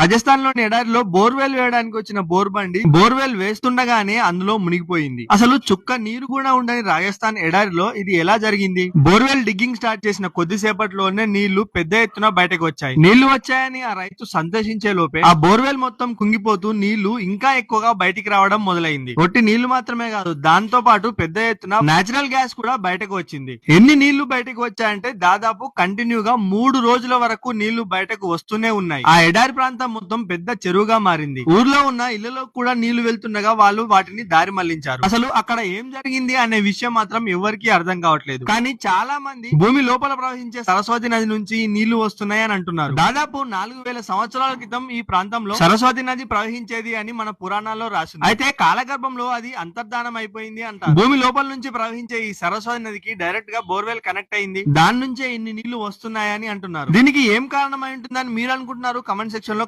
రాజస్థాన్లోని ఎడారిలో బోర్వెల్ వేయడానికి వచ్చిన బోర్ బండి బోర్వెల్ వేస్తుండగానే అందులో మునిగిపోయింది. అసలు చుక్క నీరు కూడా ఉండని రాజస్థాన్ ఎడారిలో ఇది ఎలా జరిగింది? బోర్వెల్ డిగ్గింగ్ స్టార్ట్ చేసిన కొద్దిసేపట్లోనే నీళ్ళు పెద్ద ఎత్తున బయటకు వచ్చాయి. నీళ్ళు వచ్చాయని ఆ రైతు సంతోషించే లోపే ఆ బోర్వెల్ మొత్తం కుంగిపోతూ నీళ్ళు ఇంకా ఎక్కువగా బయటికి రావడం మొదలైంది. ఒట్టి నీళ్ళు మాత్రమే కాదు దాంతో పాటు పెద్ద ఎత్తున నేచురల్ గ్యాస్ కూడా బయటకు వచ్చింది. ఎన్ని నీళ్ళు బయటకు వచ్చాయంటే దాదాపు కంటిన్యూగా మూడు రోజుల వరకు నీళ్ళు బయటకు వస్తూనే ఉన్నాయి. ఆ ఎడారి ప్రాంతం మొత్తం పెద్ద చెరువుగా మారింది. ఊర్లో ఉన్న ఇళ్ళలో కూడా నీళ్ళు వెళ్తుండగా వాళ్ళు వాటిని దారి మళ్ళించారు. అసలు అక్కడ ఏం జరిగింది అనే విషయం మాత్రం ఎవరికీ అర్థం కావట్లేదు. కానీ చాలా మంది భూమి లోపల ప్రవహించే సరస్వతి నది నుంచి నీళ్ళు వస్తున్నాయి అని అంటున్నారు. దాదాపు నాలుగు వేల సంవత్సరాల క్రితం ఈ ప్రాంతంలో సరస్వతి నది ప్రవహించేది అని మన పురాణాల్లో రాసింది. అయితే కాలగర్భంలో అది అంతర్ధానం అయిపోయింది అంటారు. భూమి లోపల నుంచి ప్రవహించే ఈ సరస్వతి నదికి డైరెక్ట్గా బోర్వెల్ కనెక్ట్ అయింది. దాని నుంచే ఇన్ని నీళ్ళు వస్తున్నాయని అంటున్నారు. దీనికి ఏం కారణమై ఉంటుందని మీరు అనుకుంటున్నారు? కమెంట్ సెక్షన్లో